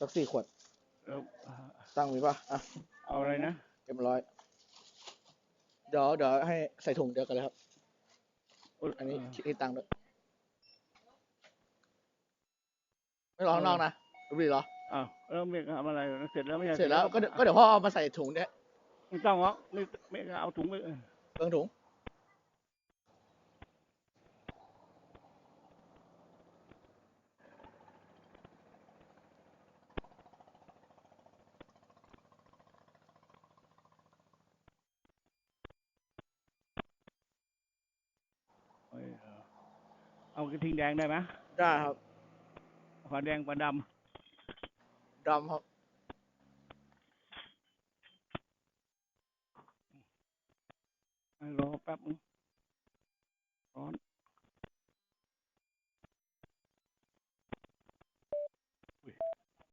สักสี่ขวดแล้วตั้งมีป่ะอะเอาอะไรนะเอ็มร้อยเดี๋ยวเดี๋ยวให้ใส่ถุงเดียวกันเลยครับ อันนี้คิดให้ตังค์ด้วย ไม่รอข้างนอกนะรู้ดีเหรออ้าวแล้วเมฆทำอะไรเสร็จแล้วไม่ใช่เสร็จแล้วก็เดี๋ยวก็เดี๋ยวพ่อเอามาใส่ถุงเนี่ยไม่ต้องหรอกนี่เมฆเอาถุงไปเออเบิ้งถุง เออเอากระทิงแดงได้ไหมได้ครับฝาแดงฝาดดำครับำให้รอแป๊บนึงร้อน